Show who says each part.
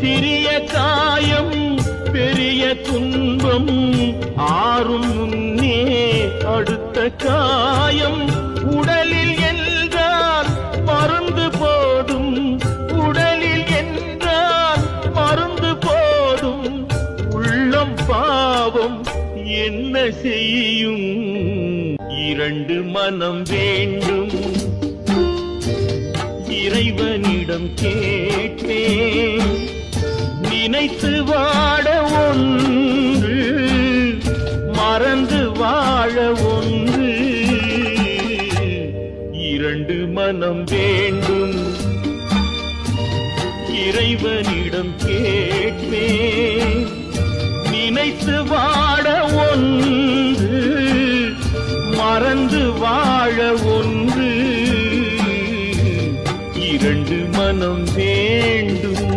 Speaker 1: சிறிய காயம் பெரிய துன்பம் ஆறும் முன்னே அடுத்த காயம். உடலில் என்றால் மருந்து போடும் உடலில் என்றால் மருந்து போடும் உள்ளம் பாவம் என்ன செய்யும்? இரண்டு மனம் வேண்டும். இறைவனிடம் கேட்டேன் நினைத்து வாட ஒன்று மறந்து வாழ ஒன்று. இரண்டு மனம் வேண்டும் இறைவனிடம் கேட்பேன். நினைத்து வாட ஒன்று மறந்து வாழ ஒன்று. இரண்டு மனம் வேண்டும்.